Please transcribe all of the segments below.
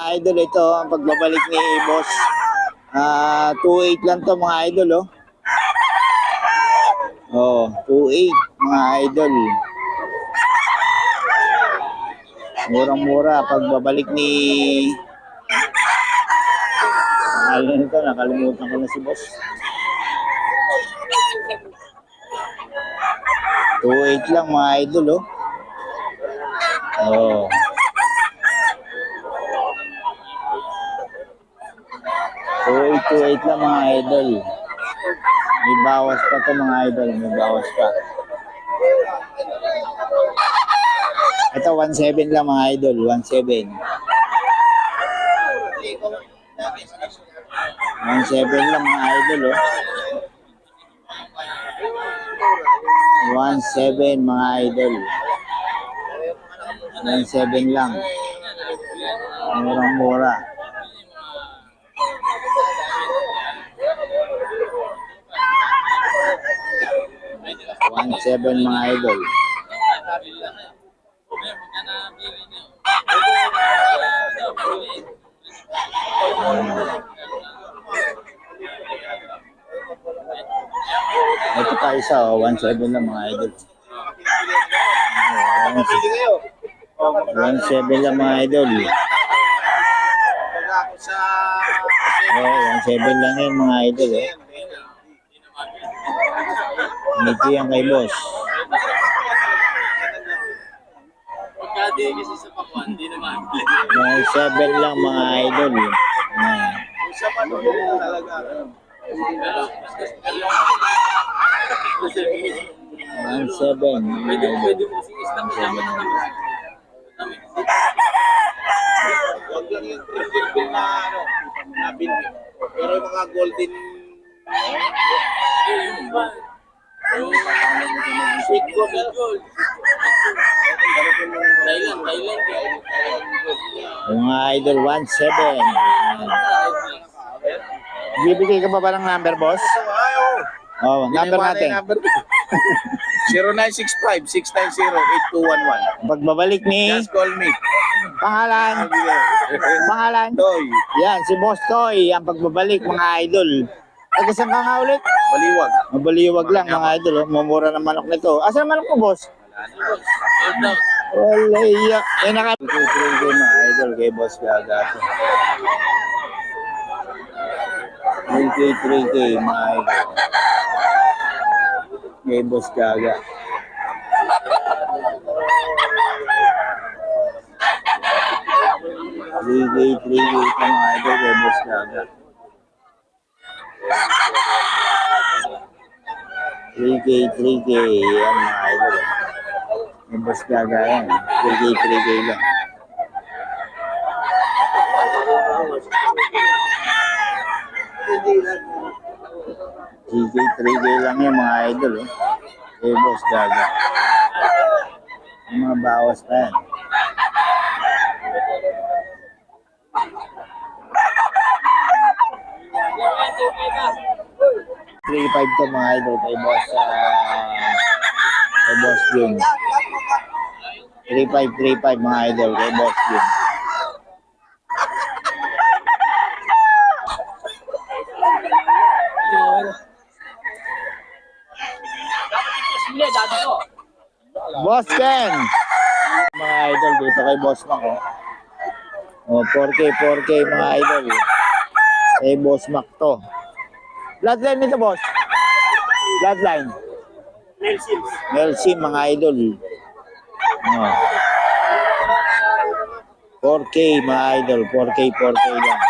Idol, ito ang pagbabalik ni Boss. Ah, 2.8 lang to mga idol, oh. Oh, 2.8 mga idol. Murang-mura pagbabalik ni ano nito, nakalimutan ko na si Boss. 2.8 lang mga idol, oh. Oh. So, 8 to 8 lang mga idol. May bawas pa to mga idol. May bawas pa. Ito, 1.7 lang mga idol. 1.7. 1.7 lang mga idol, oh. 1.7 mga idol. 1.7 lang. Murang-mura. One seven mga idol. Ito pa isa, oh, one seven lang mga idol. One seven lang mga idol. Oh, one seven lang yun mga idol. Eh. Medyo yan kay boss. Pagka di kasi sa pakuan, di naman. One seven lang mga idol. Ayan. Sa panulo talaga. One seven. mga pwede, pwede mo Islam kasama na naman. Huwag lang na ano, na. Pero mga golden yung ba? Mga idol, one seven. Bibigay ka pa ba ng number, boss? Oh, number natin. Number 0965-690-8211. Pagbabalik ni Just call me. pangalan. Pangalan. Toy. Yan, si Boss Toy. Ang pagbabalik, mga idol. Taga saan ka nga ulit? Baliwag. Mabaliwag lang, mga idol. oh. Mumura ng manok nito. Asan ang manok mo, boss? Wala iya. Eh, naka... Tutuloy ko mga idol kay Boss Gaga. 3K, 3K, mga idol. Kay Boss Gaga. Three K, three K mga idol kay Boss Gaga. 3K, 3K, yan mga idol. Yung Boss Gaga yan. 3K, 3K lang. TK 3K lang yan mga idol eh. Boss gaga. Yung mga bawas pa yan. Three five to mga idol kay boss ah, kay boss Jun. 3535 mga idol kay boss Jun. Boss Ken! Mga idol, dito kay Boss Mac, oh. Oh, 4K, 4K, mga idol. Kay Boss Mac to. Bloodline nito, boss. Bloodline. Nelsim, mga idol. Oh. 4K, mga idol. 4K, 4K lang.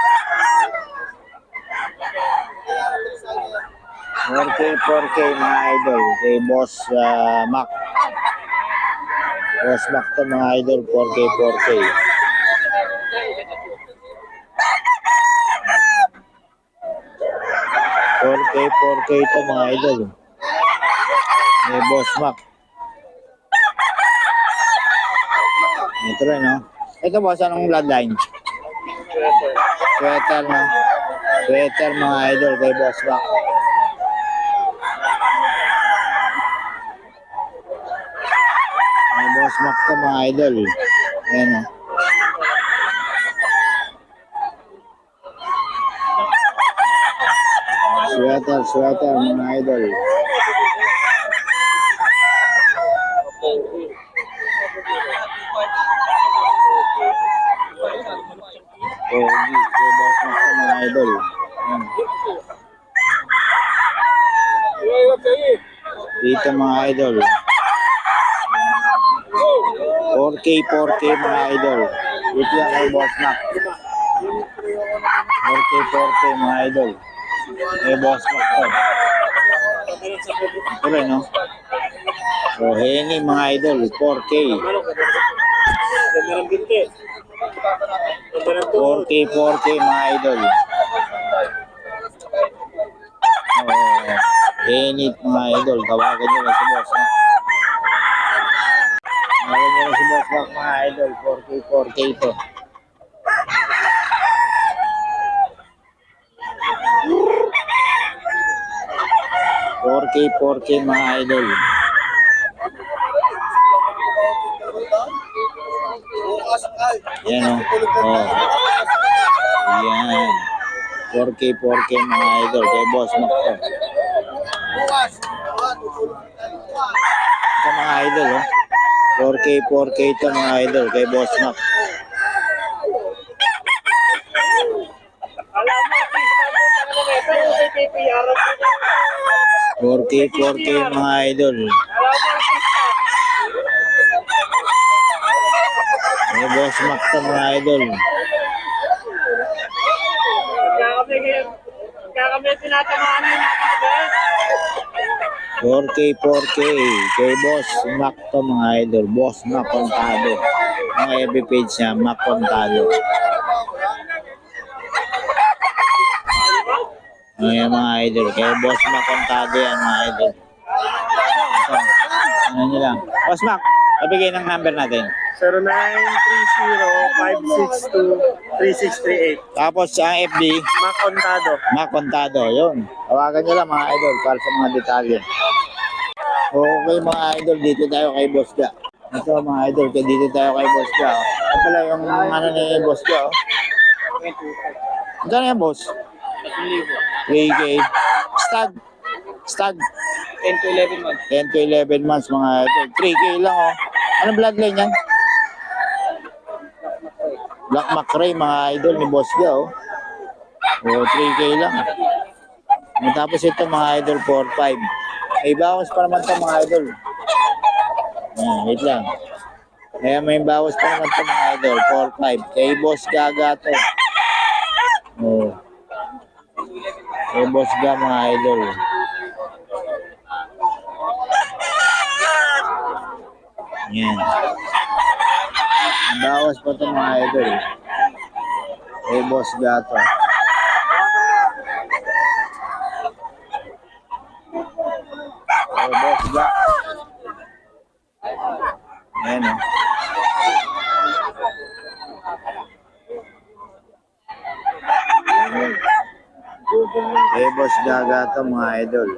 4K, 4K, mga idol. Kay Boss ah, Mac. Boss Mac to mga idol, 4K, 4K. Four K, 4K to mga idol. May Boss Mac. Ito rin, no? Ito boss, anong bloodline? Sweater, no? Sweater, mga idol, kay Boss Mac. May Boss Mac to mga idol. Ayan, no? Sweater, sweater, mga idol. Pogi, kay boss mo ito, mga idol. Yan. Dito mga idol. 4K, 4K mga idol. Dito yan kay boss na. 4K, 4K mga idol. Kay boss to. Ito rin, no? So, hengi mga idol, 4K. Ganda ng binti. Ganda ng 4K, 4K mga idol. Oh, hengi mga idol. Tawagan nyo na si boss na. Tawagan nyo na si boss mga idol. 4K, 4K to. Four K, 4K mga idol. Yan o. Oh. Yan. 4K, 4K mga idol. Kay boss mo to. Ito mga idol oh. 4K, 4K ito mga idol. Kay boss Mac. Alam mo, artista mo, talaga ito, yung may PPR. 4K, 4K mga idol. Kay boss Mac to mga idol. Napakabait. 4K, 4K. Kay boss Mac to mga idol. Boss Mac Contado. Ang FB page niya, Mac Contado. Ayan mga idol. Kay boss Mac Contado yan mga idol. Ito. Ano nyo lang. Boss Mac, pabigay ng number natin. 0930-562-3638. Tapos ang FB, Makontado. Mac Contado. Yun. Tawagan nyo lang mga idol para sa mga detalye. Okay mga idol, dito tayo kay Boss Ga. Ito mga idol, kaya dito tayo kay Boss Ga. oh. Ito pala yung ano ni Boss Ga. Oh. Magkano yan, boss? 3K. Stag. Stag. 10 to 11 months. 10 to 11 months mga idol. 3K lang oh. Anong bloodline yan? Black McRae mga idol ni Boss Ga oh. O 3K lang. Tapos ito mga idol 4-5. May bawas pa naman ito mga idol. Ayan, wait lang. Kaya may bawas pa naman ito mga idol. 4-5. Kay Boss Gaga to. Oh. Kay Boss Ga mga idol. Yan. Bawas pa ito mga idol. Kay Boss Gato. Kay Boss Ga. Ayan o. Kay Boss Gaga to mga idol.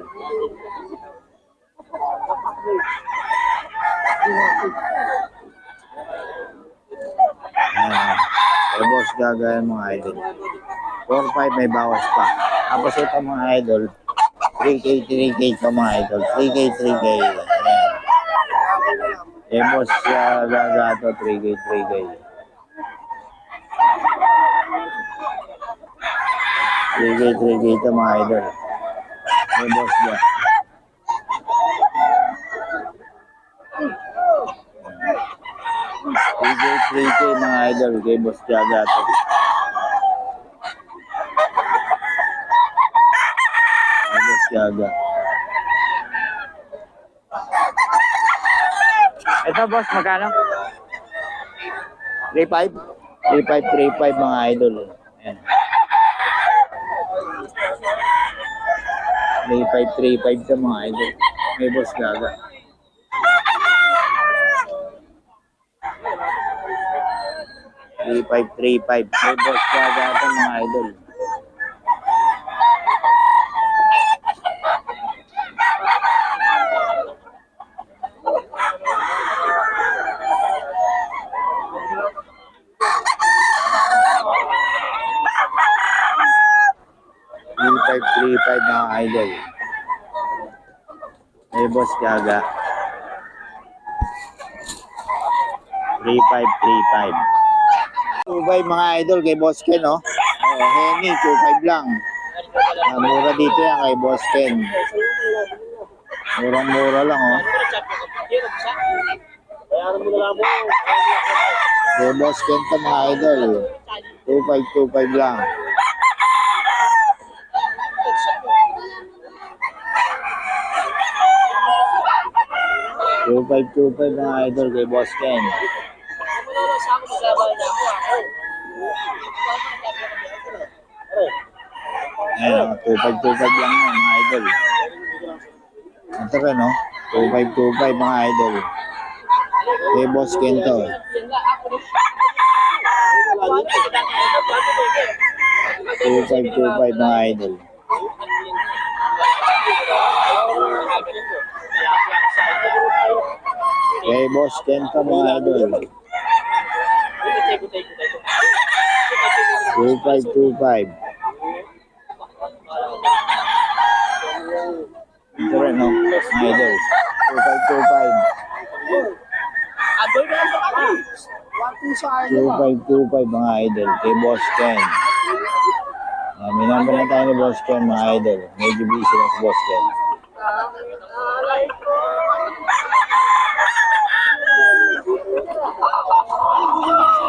Ayan. Kay Boss Gaga yan mga idol. 4-5 may bawas pa. Tapos ito mga idol. 3K, 3K ito mga idol. 3K, 3K. Ayan. Kay Boss uh, Gaga to 3K, 3K. 3K, 3K ito mga idol. Kay Boss Gaga. PJ 3K mga idol kay Boss Jaga to. Boss Jaga. Ito boss, magkano? 3.5? 3.5, 3.5 mga idol. Ayan. 3.5, 3.5 sa mga idol. May Boss Jaga. Three five three five. May boss Gaga ito mga idol. 3.5 mga idol. May boss gaga. 3.5, 3.5. 2.5 mga idol kay Boss Ken, no? Oh, Henny, 2.5 lang. Ah, mura dito yan kay Boss Ken. Murang-mura lang, oh. Na. Kay Boss Ken to mga idol. 2.5, 2.5 lang. Two five two five mga idol kay Boss Ken. Ayan, two five two five lang yan mga idol. Ito rin no, two five two five mga idol. Kay Boss Ken to. Two five two mga idol. Kay Boss Ken to mga idol. Two five two five. Ito rin no, mga idol. Two five two five. Adoy na lang ba kami? Two five two five mga idol. Kay Boss Ken. Uh, may number na tayo ni Boss Ken mga idol. Medyo busy na si Boss Ken.